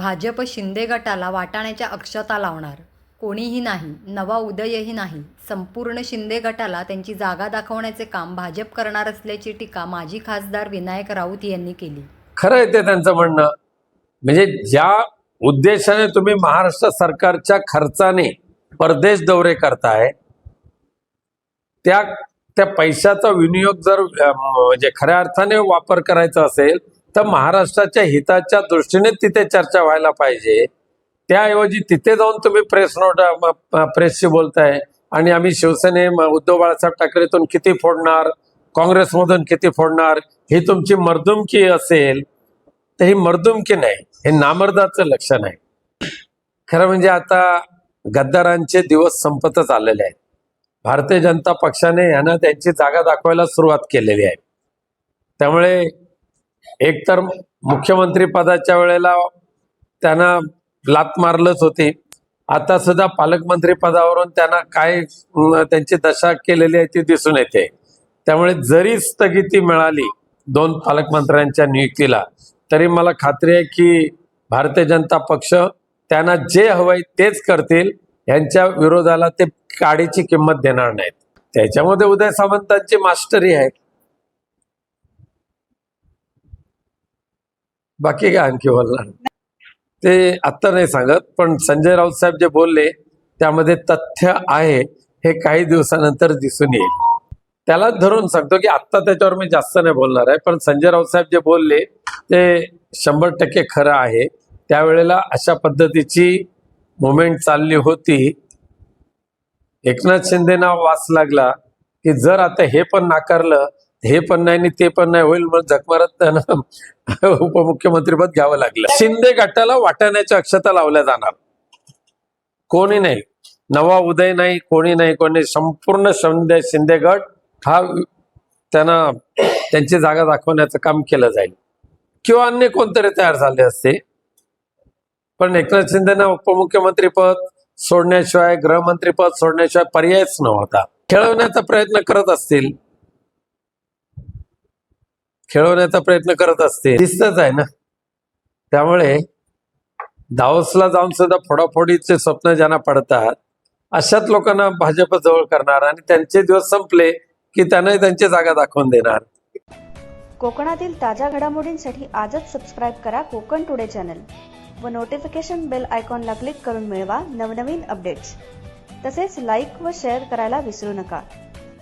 भाजप शिंदे गटाला वाटाण्याच्या अक्षता लावणार. कोणीही नाही नवा उदयही नाही. संपूर्ण शिंदे गटाला त्यांची जागा दाखवण्याचे काम भाजप करणार असल्याची टीका माजी खासदार विनायक राऊत यांनी केली. खरं आहे ते त्यांचं म्हणणं. म्हणजे ज्या उद्देशाने तुम्ही महाराष्ट्र सरकारच्या खर्चाने परदेश दौरे करताय त्या त्या पैशाचा विनियोग जर म्हणजे खऱ्या अर्थाने वापर करायचा असेल तर महाराष्ट्राच्या हिताच्या दृष्टीने तिथे चर्चा व्हायला पाहिजे. त्याऐवजी तिथे जाऊन तुम्ही प्रेस नोट प्रेसशी बोलताय आणि आम्ही शिवसेने उद्धव बाळासाहेब ठाकरेतून किती फोडणार काँग्रेसमधून किती फोडणार ही तुमची मर्दुमकी असेल तर ही मर्दुमकी नाही हे नामर्दाचं लक्षण आहे. खरं म्हणजे आता गद्दारांचे दिवस संपतच आलेले आहेत. भारतीय जनता पक्षाने यांना त्यांची जागा दाखवायला सुरुवात केलेली आहे. त्यामुळे एकतर मुख्यमंत्री पदाच्या वेळेला त्यांना लात मारलंच होती. आता सुद्धा पालकमंत्री पदावरून त्यांना काय त्यांची दशा केलेली आहे ती दिसून येते. त्यामुळे जरी स्थगिती मिळाली दोन पालकमंत्र्यांच्या नियुक्तीला तरी मला खात्री आहे की भारतीय जनता पक्ष त्यांना जे हवंय तेच करतील. यांच्या विरोधाला ते काडीची किंमत देणार नाहीत. त्याच्यामध्ये उदय सामंतांची मास्टरी आहे. बाकी काय आणखी बोलणार? ते आत्ता नाही सांगत पण संजय राऊत साहेब जे बोलले त्यामध्ये तथ्य आहे हे काही दिवसानंतर दिसून येईल. त्याला धरून सांगतो की आत्ता त्याच्यावर मी जास्त नाही बोलणार आहे पण संजय राऊत साहेब जे बोलले ते शंभर टक्के खरं आहे. त्यावेळेला अशा पद्धतीची मुवमेंट चालली होती. एकनाथ शिंदेना वास लागला की जर आता हे पण नाकारलं हे पण नाही आणि ते पण नाही होईल मग झकमारत त्यांना उपमुख्यमंत्रीपद घ्यावं लागलं. शिंदे गटाला वाटाण्याच्या अक्षता लावल्या जाणार. कोणी नाही. नवा उदय नाही कोणी नाही कोणी संपूर्ण शिंदे शिंदे गट हा त्यांना त्यांची जागा दाखवण्याचं काम केलं जाईल. किंवा अन्य कोणतरी तयार झाले असते. पण एकनाथ शिंदेना उपमुख्यमंत्री पद सोडण्याशिवाय गृहमंत्री पद सोडण्याशिवाय पर्यायच नव्हता. खेळवण्याचा प्रयत्न करत असतील. खेळवण्याचा प्रयत्न करत असते. दिसतच आहे ना? त्यामुळे दावसला जाऊन सुद्धा फोडाफोडीचे स्वप्न ज्यांना पडतात अशाच लोकांना भाजप जवळ करणार आणि त्यांचे दिवस संपले की त्यांनाही त्यांची जागा दाखवून देणार. कोकणातील ताज्या घडामोडींसाठी आजच सबस्क्राईब करा कोकण टुडे चॅनल व नोटिफिकेशन बेल आयकॉनला क्लिक करून मिळवा नवनवीन अपडेट्स तसेच लाईक व शेअर करायला विसरू नका.